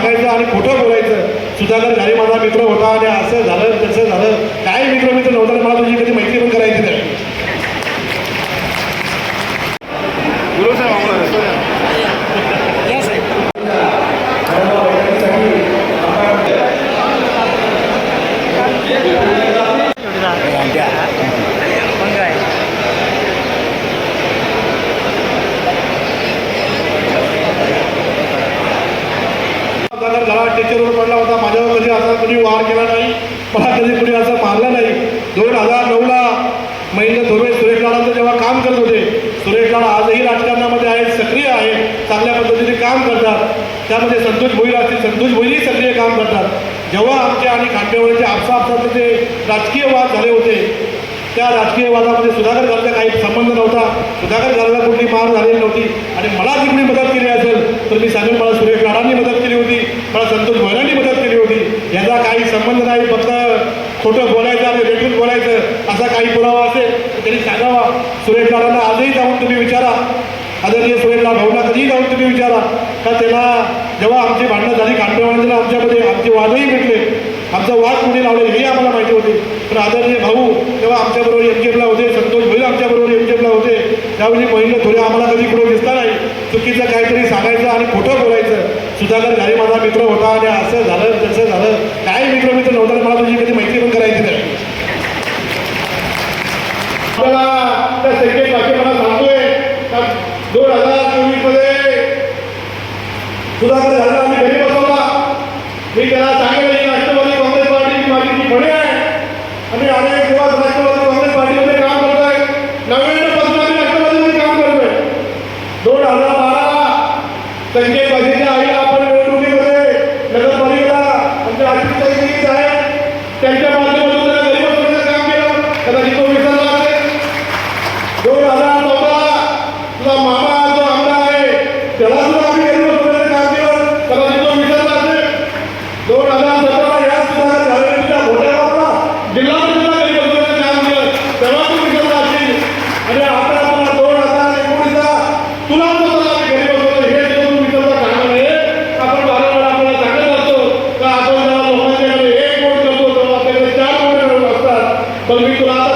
सांगायचं आणि खोटं बोलायचं. सुधाकर घरी माझा मित्र होता आणि असं झालं तसं झालं. काय मित्र मित्र नव्हतं मला तुझी कधी मैत्री पण करायची नाही. सुधाकर घरा टीचरवर पडला होता. माझ्यावर कधी असा कधी वार केला नाही. मला कधी कुणी असं मारला नाही. दोन हजार नऊला महेंद्र धोरणे सुरेश लाडांचं जेव्हा काम करत होते सुरेश लाड आजही राजकारणामध्ये आहेत सक्रिय आहेत चांगल्या पद्धतीने काम करतात. त्यामध्ये संतोष भोईर असतील. संतोष भोईरही सक्रिय काम करतात. जेव्हा आमचे आणि खांडेवाडीचे आपसा आपसाचे जे राजकीय वाद झाले होते त्या राजकीय वादामध्ये सुधाकर घराचा काही संबंध नव्हता. सुधाकर घराला कुठली मार झालेली नव्हती. आणि मला जी कुणी मदत केली असेल तर मी सांगेन मला सुरेश लाडांनी मदत केली होती मला संतोष भोयरांनी मदत केली होती याचा काही संबंध नाही फक्त खोटं बोलायचं आणि भेटून बोलायचं असा काही पुरावा असेल तर त्यांनी सांगावा. सुरेश लाडांना आजही जाऊन तुम्ही विचारा. आदरणीय सुरेश लाड भाऊला कधीही जाऊन तुम्ही विचारा. का त्याला जेव्हा आमची भांडणं झाली खांडेवाडीला आमच्यामध्ये आमचे वादही भेटले आमचा वाद कुणी लावले हे आम्हाला माहिती होते. पण आदरणीय भाऊ तेव्हा आमच्याबरोबर एम केपला होते संतोष भोईर आमच्याबरोबर एम केपला होते. त्यावेळी पहिले थोडे आम्हाला कधी कुठं दिसता नाही. चुकीचं काहीतरी सांगायचं आणि खोटं बोलायचं. सुधाकर घरी माझा मित्र होता आणि असं झालं. नव्हतं मला तुझी कधी मैत्री पण करायची नाही. आपल्याला त्या संकेत वाक्य सांगतोय दोन हजार चोवीसमध्ये सुधाकर झाला आम्ही घरी बसवला. मी त्याला सांगितलं की राष्ट्रवादी काँग्रेस पार्टी माझी ती फळे आहे. आणि अनेक दिवस राष्ट्रवादी काँग्रेस पार्टीमध्ये काम करतोय. नव्याण्णवपासून आम्ही राष्ट्रवादीमध्ये काम करतोय. दोन हजार बारा संजय पाटीलच्या Gracias. Assalamualaikum.